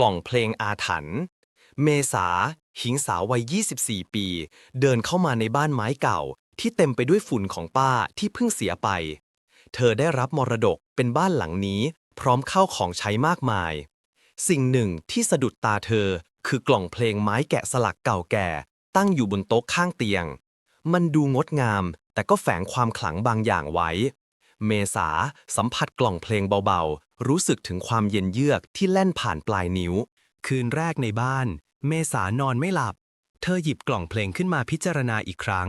กล่องเพลงอาถรรพ์เมษา หญิงสาววัย 24 ปี เดินเข้ามาในบ้านไม้เก่า ที่เต็มไปด้วยฝุ่นของป้าที่เพิ่งเสียไป เธอได้รับมรดกเป็นบ้านหลังนี้ พร้อมเข้าของใช้มากมาย สิ่งหนึ่งที่สะดุดตาเธอ คือกล่องเพลงไม้แกะสลักเก่าแก่ ตั้งอยู่บนโต๊ะข้างเตียง มันดูงดงาม แต่ก็แฝงความขลังบางอย่างไว้ เมษาสัมผัสกล่องเพลงเบาๆ รู้สึกถึงความเย็นเยือกที่แล่นผ่านปลายนิ้ว คืนแรกในบ้าน เมษานอนไม่หลับ เธอหยิบกล่องเพลงขึ้นมาพิจารณาอีกครั้ง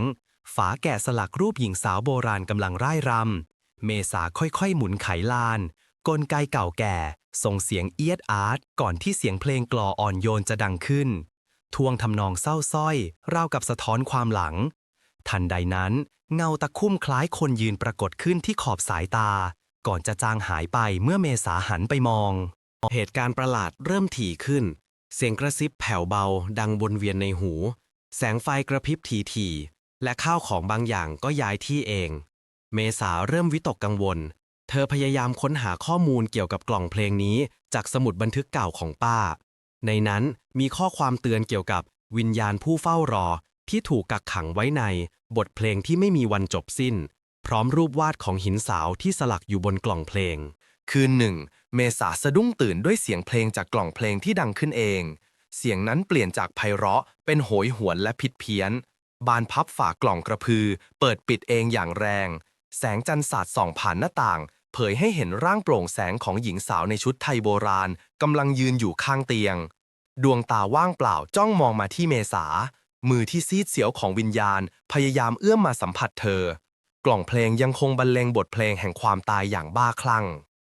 ฝาแกะสลักรูปหญิงสาวโบราณกำลังร่ายรำเมษาค่อยๆ หมุนไขลาน กลไกเก่าแก่ ส่งเสียงเอียดอาร์ตก่อนที่เสียงเพลงกลออ่อนโยนจะดังขึ้นทวงทำนองเศร้าสร้อยราวกับสะท้อนความหลัง ทันใดนั้น เงาตะคุ่มคล้ายคนยืนปรากฏขึ้นที่ขอบสายตา ก่อนจะจางหายไปเมื่อเมษาหันไปมอง เหตุการณ์ประหลาดเริ่มถี่ขึ้น เสียงกระซิบแผ่วเบา ดังวนเวียนในหู แสงไฟกระพริบถี่ๆและข้าวของบางอย่างก็ย้ายที่เอง เมษาเริ่มวิตกกังวล เธอพยายามค้นหาข้อมูลเกี่ยวกับกล่องเพลงนี้ จากสมุดบันทึกเก่าของป้า ในนั้นมีข้อความเตือนเกี่ยวกับวิญญาณผู้เฝ้ารอ ที่ถูกกักขังไว้ในบทเพลงที่ไม่มีวันจบสิ้น พร้อมรูปวาดของหินสาวที่สลักอยู่บนกล่องเพลง คืนหนึ่ง เมษาสะดุ้งตื่นด้วยเสียงเพลงจากกล่องเพลงที่ดังขึ้นเอง เสียงนั้นเปลี่ยนจากไพเราะเป็นโหยหวนและผิดเพี้ยน บานพับฝากล่องกระพือ เปิดปิดเองอย่างแรง แสงจันทร์สาดส่องผ่านหน้าต่าง เผยให้เห็นร่างโปร่งแสงของหญิงสาวในชุดไทยโบราณกำลังยืนอยู่ข้างเตียง ดวงตาว่างเปล่าจ้องมองมาที่เมษา มือที่ซีดเสียวของวิญญาณ พยายามเอื้อมมาสัมผัสเธอ กล่องเพลงยังคงบรรเลงบทเพลงแห่งความตายอย่างบ้าคลั่ง